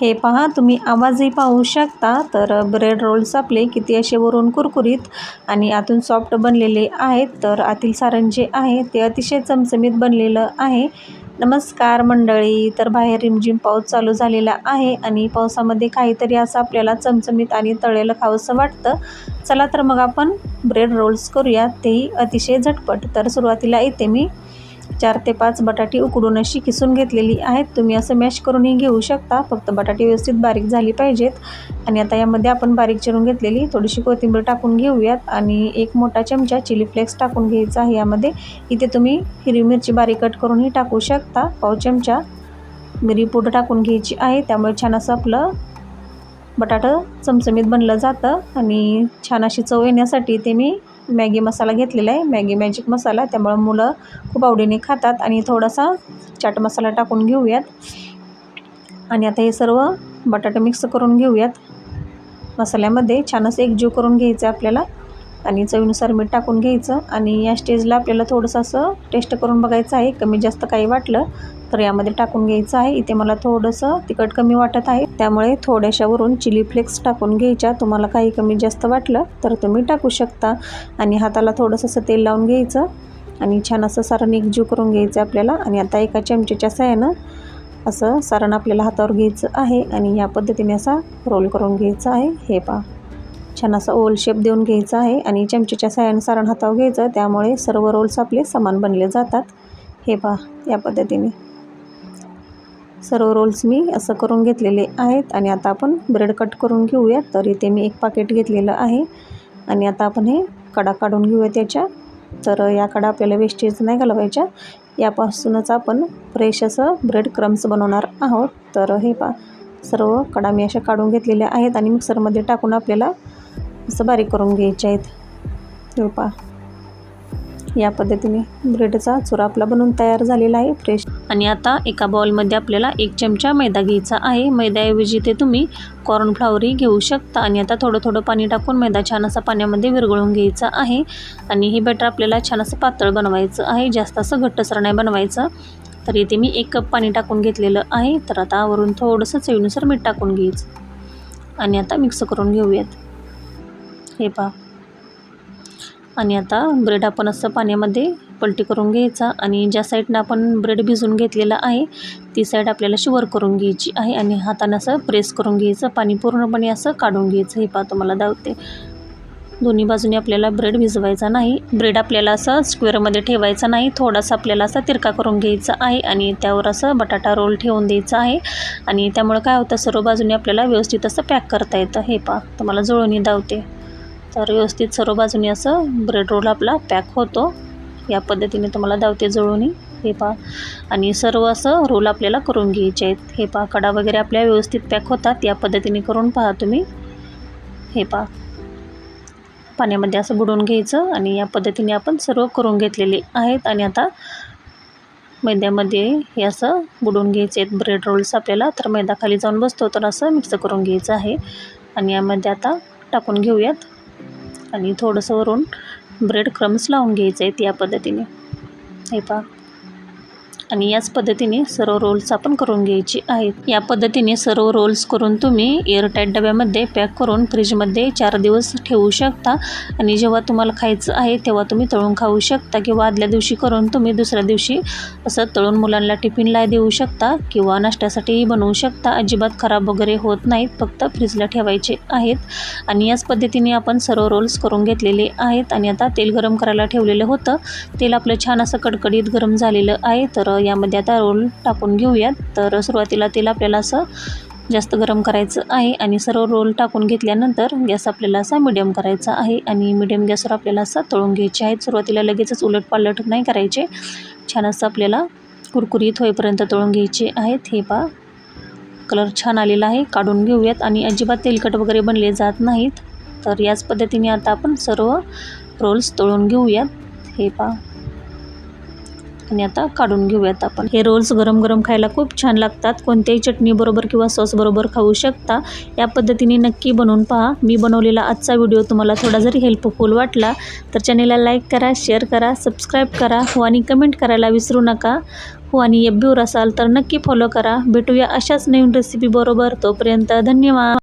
हे पहा तुम्ही आवाजही पाहू शकता. तर ब्रेड रोल्स आपले किती असे वरून कुरकुरीत आणि आतून सॉफ्ट बनलेले आहेत. तर आतील सारण जे आहे ते अतिशय चमचमीत बनलेलं आहे. नमस्कार मंडळी तर बाहेर रिमझिम पाऊस चालू झालेला आहे आणि पावसामध्ये काहीतरी असं आपल्याला चमचमीत आणि तळेलं खावंसं वाटतं. चला तर मग आपण ब्रेड रोल्स करूया तेही अतिशय झटपट. तर सुरुवातीला येते मी. चार ते पाच बटाटी उकडून अशी किसून घेतलेली आहेत. तुम्ही असं मॅश करूनही घेऊ शकता. फक्त बटाटे व्यवस्थित बारीक झाली पाहिजेत. आणि आता यामध्ये आपण बारीक चिरून घेतलेली थोडीशी कोथिंबीर टाकून घेऊयात. आणि एक मोठा चमचा चिली फ्लेक्स टाकून घ्यायचा आहे यामध्ये. इथे तुम्ही हिरवी मिरची बारीक कट करूनही टाकू शकता. पाव चमचा मिरी पूड टाकून घ्यायची आहे. त्यामुळे छान असं आपलं बटाटं चमचमीत बनलं जातं. आणि छान अशी चव येण्यासाठी ते मी मॅगी मसाला घेतलेला आहे. Maggi magic masala. त्यामुळं मुलं खूप आवडीने खातात. आणि थोडासा चाट मसाला टाकून घेऊयात. आणि आता हे सर्व बटाटे मिक्स करून घेऊयात. मसाल्यामध्ये छानच एकजीव करून घ्यायचं आहे आपल्याला. आणि चवीनुसार मीठ टाकून घ्यायचं. आणि या स्टेजला आपल्याला थोडंसं असं टेस्ट करून बघायचं आहे. कमी जास्त काही वाटलं तर यामध्ये टाकून घ्यायचं आहे. इथे मला थोडंसं तिखट कमी वाटत आहे. त्यामुळे थोड्याशावरून चिली फ्लेक्स टाकून घ्यायच्या. तुम्हाला काही कमी जास्त वाटलं तर तुम्ही टाकू शकता. आणि हाताला थोडंसं असं तेल लावून घ्यायचं. आणि छान असं सारण एकजीव करून घ्यायचं आपल्याला. आणि आता एका चमचेच्या साह्यानं असं सारण आपल्याला हातावर घ्यायचं आहे. आणि या पद्धतीने असा रोल करून घ्यायचा आहे. हे पहा. छान असा ओल शेप देऊन घ्यायचा आहे. आणि चमचेच्या साह्यानं सारण हातावर घ्यायचं. त्यामुळे सर्व रोल्स आपले समान बनले जातात. हे पहा या पद्धतीने. सर्व रोल्स मी असं करून घेतलेले आहेत आणि आता आपण ब्रेड कट करून घेऊया. तर इथे मी एक पाकिट घेतलेलं आहे आणि आता आपण हे कडा काढून घेऊया त्याच्या. तर या कडा आपल्याला वेस्टेज नाही घालवायच्या. यापासूनच आपण फ्रेश असं ब्रेड क्रम्स बनवणार आहोत. तर हे पा सर्व कडा मी अशा काढून घेतलेल्या आहेत आणि मिक्सरमध्ये टाकून आपल्याला असं बारीक करून घ्यायचे आहेत. पा या पद्धतीने ब्रेडचा चुरा आपला बनवून तयार झालेला आहे. फ्रेश आणि आता एका बॉलमध्ये आपल्याला एक चमचा मैदा घ्यायचा आहे. मैद्याऐवजी ते तुम्ही कॉर्नफ्लावरही घेऊ शकता. आणि आता थोडं थोडं पाणी टाकून मैदा छान असा पाण्यामध्ये विरघळून घ्यायचा आहे. आणि हे बॅटर आपल्याला छान असं पातळ बनवायचं आहे. जास्त असं घट्टसर नाही बनवायचं. तर इथे मी एक कप पाणी टाकून घेतलेलं आहे. तर आता वरून थोडंसं चवीनुसार मीठ टाकून घ्यायचं. आणि आता मिक्स करून घेऊयात. हे पहा. आणि आता ब्रेड आपण असं पाण्यामध्ये पलटी करून घ्यायचा आणि ज्या साईडनं आपण ब्रेड भिजून घेतलेला आहे ती साईड आपल्याला शिवर करून घ्यायची आहे आणि हातानं असं प्रेस करून घ्यायचं पाणी पूर्णपणे असं काढून घ्यायचं. हे पहा तुम्हाला दावते दोन्ही बाजूने आपल्याला ब्रेड भिजवायचा नाही. ब्रेड आपल्याला असं स्क्वेअरमध्ये ठेवायचा नाही. थोडासा आपल्याला असा तिरका करून घ्यायचा आहे आणि त्यावर असं बटाटा रोल ठेवून द्यायचा आहे. आणि त्यामुळे काय होतं सर्व बाजूने आपल्याला व्यवस्थित असं पॅक करता येतं. हे पा तुम्हाला जुळवणी दावते तर व्यवस्थित सर्व बाजूने असं ब्रेड रोल आपला पॅक होतो. या पद्धतीने तुम्हाला धावते जळूनही हे पहा. आणि सर्व असं रोल आपल्याला करून घ्यायचे आहेत. हे पहा. कडा वगैरे आपल्या व्यवस्थित पॅक होतात. या पद्धतीने करून पहा तुम्ही. हे पहा. पाण्यामध्ये असं बुडवून घ्यायचं आणि या पद्धतीने आपण सर्व करून घेतलेले आहेत. आणि आता मैद्यामध्ये हे असं बुडवून घ्यायचे आहेत. ब्रेड रोल्स आपल्याला तर मैदा खाली जाऊन बसतो तर असं मिक्स करून घ्यायचं आहे. आणि यामध्ये आता टाकून घेऊयात. आणि थोडंसं वरून ब्रेड क्रम्स लावून घ्यायचे आहेत या पद्धतीने. हे पहा. आणि याच पद्धतीने सर्व रोल्स आपण करून घ्यायचे आहेत. या पद्धतीने सर्व रोल्स करून तुम्ही एअरटाईट डब्यामध्ये पॅक करून फ्रीजमध्ये चार दिवस ठेवू शकता. आणि जेव्हा तुम्हाला खायचं आहे तेव्हा तुम्ही तळून खाऊ शकता किंवा आदल्या दिवशी करून तुम्ही दुसऱ्या दिवशी असं तळून मुलांना टिफिनला देऊ शकता किंवा नाश्त्यासाठीही बनवू शकता. अजिबात खराब वगैरे होत नाहीत फक्त फ्रीजला ठेवायचे आहेत. आणि याच पद्धतीने आपण सर्व रोल्स करून घेतलेले आहेत. आणि आता तेल गरम करायला ठेवलेलं होतं. तेल आपलं छान असं कडकडीत गरम झालेलं आहे. तर यामध्ये आता रोल टाकून घेऊयात. तर सुरुवातीला तेल आपल्याला असं जास्त गरम करायचं आहे आणि सर्व रोल टाकून घेतल्यानंतर गॅस आपल्याला असा मिडियम करायचा आहे आणि मिडियम गॅसवर आपल्याला असं तळून घ्यायचे आहेत सुरुवातीला लगेचच उलटपालट नाही करायचे. छान असं आपल्याला कुरकुरीत होईपर्यंत तळून घ्यायचे आहेत. हे पा कलर छान आलेला आहे. काढून घेऊयात आणि अजिबात तेलकट वगैरे बनले जात नाहीत. तर याच पद्धतीने आता आपण सर्व रोल्स तळून घेऊयात. हे पा आणि आता काढून घेऊयात आपण. हे रोल्स गरम गरम खायला खूप छान लागतात. कोणत्याही चटणी बरोबर किंवा सॉस बरोबर खाऊ शकता. या पद्धतीने नक्की बनवून पहा. मी बनवलेला आजचा व्हिडिओ तुम्हाला थोडा जरी हेल्पफुल वाटला तर चॅनेलला लाईक करा शेअर करा सबस्क्राईब करा हो आणि कमेंट करायला विसरू नका. हो आणि एफ असाल तर नक्की फॉलो करा. भेटूया अशाच नवीन रेसिपी बरोबर. तोपर्यंत धन्यवाद.